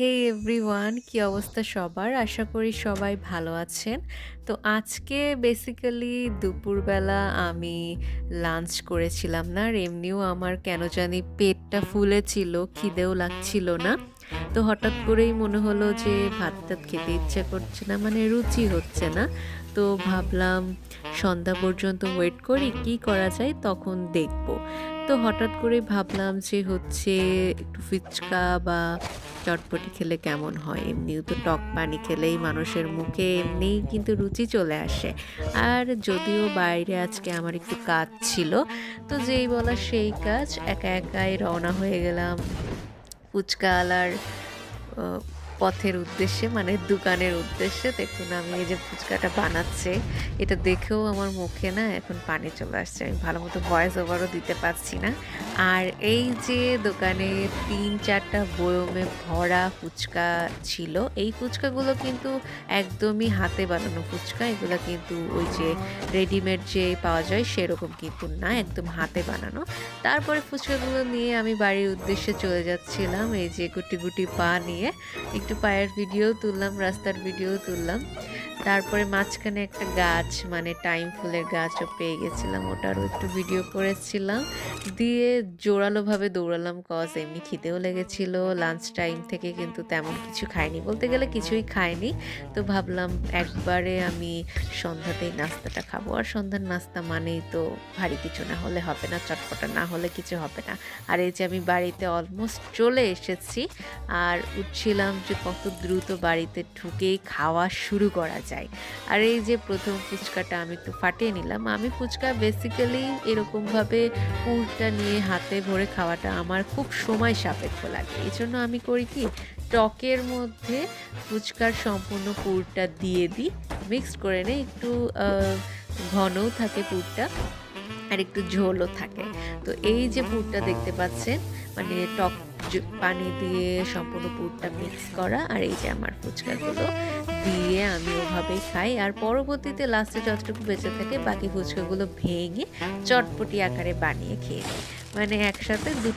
হে everyone কি অবস্থা সবার? আশা করি সবাই ভালো আছেন। তো আজকে বেসিক্যালি দুপুরবেলা আমি লাঞ্চ করেছিলাম না, আর এমনিও আমার কেন জানি পেটটা ফুলেছিল খিদেও লাগছিল না। তো হঠাৎ করেই মনে হলো যে ভাত টাত খেতে ইচ্ছা করছে না মানে রুচি হচ্ছে না। তো ভাবলাম সন্ধ্যা পর্যন্ত ওয়েট করি, কি করা যায় তখন দেখব। তো হঠাৎ করে ভাবলাম যে হচ্ছে একটু ফুচকা বা চটপটি খেলে কেমন হয়? এমনিও তো টক পানি খেলেই মানুষের মুখে এমনিই কিন্তু রুচি চলে আসে। আর যদিও বাইরে আজকে আমার একটু কাজ ছিল, তো যেই বলা সেই কাজ, একা একাই রওনা হয়ে গেলাম। ফুচকাওয়ালার পথের উদ্দেশ্যে মানে দোকানের উদ্দেশ্যে। দেখুন, আমি এই যে ফুচকাটা বানাচ্ছে, এটা দেখেও আমার মুখে না এখন পানি চলে আসছে। আমি ভালো মতো ভয়েস ওভারও দিতে পারছি না। আর এই যে দোকানে তিন চারটা বয়মে ভরা ফুচকা ছিল, এই ফুচকাগুলো কিন্তু একদমই হাতে বানানো ফুচকা, এগুলো কিন্তু ওই যে রেডিমেড যে পাওয়া যায় সেরকম কিন্তু না, একদম হাতে বানানো। তারপরে ফুচকাগুলো নিয়ে আমি বাড়ির উদ্দেশ্যে চলে যাচ্ছিলাম, এই যে গুটি গুটি পা নিয়ে। একটু পায়ের ভিডিও তুললাম, রাস্তার ভিডিও তুললাম। তারপরে মাঝখানে একটা গাছ মানে টাইম ফুলের গাছও পেয়ে গেছিলাম, ওটারও একটু ভিডিও করেছিলাম দিয়ে জোরালোভাবে দৌড়ালাম কজ এমনি খিদেও লেগেছিল লাঞ্চ টাইম থেকে কিন্তু তেমন কিছু খাইনি, বলতে গেলে কিছুই খাইনি। তো ভাবলাম একবারে আমি সন্ধ্যাতেই নাস্তাটা খাব, আর সন্ধ্যার নাস্তা মানেই তো ভারী কিছু না হলে হবে না, চটপটা না হলে কিছু হবে না। আর এই যে আমি বাড়িতে অলমোস্ট চলে এসেছি, আর উঠছিলাম যে কত দ্রুত বাড়িতে ঢুকেই খাওয়া শুরু করা যায় আর এই যে প্রথম ফুচকাটা আমি একটু ফাটিয়ে নিলাম, আমি ফুচকা বেসিক্যালি এরকমভাবে পুরটা নিয়ে হাতে ভরে খাওয়াটা আমার খুব সময় সাপেক্ষ লাগে। এই জন্য আমি করি কি, টকের মধ্যে ফুচকার সম্পূর্ণ পুরটা দিয়ে দিই মিক্সড করে নিই, একটু ঘনও থাকে পুরটা আর একটু ঝোলও থাকে। তো এই যে পুরটা দেখতে পাচ্ছেন মানে টক পানি দিয়ে সম্পূর্ণ পুরটা মিক্স করা, আর এই যে আমার ফুচকাগুলো দিয়ে আমি ওভাবেই খাই। আর পরবর্তীতে লাস্টে যতটুকু বেঁচে থাকে বাকি ফুচকাগুলো ভেঙে চটপটি আকারে বানিয়ে খেয়ে মানে একসাথে দুটো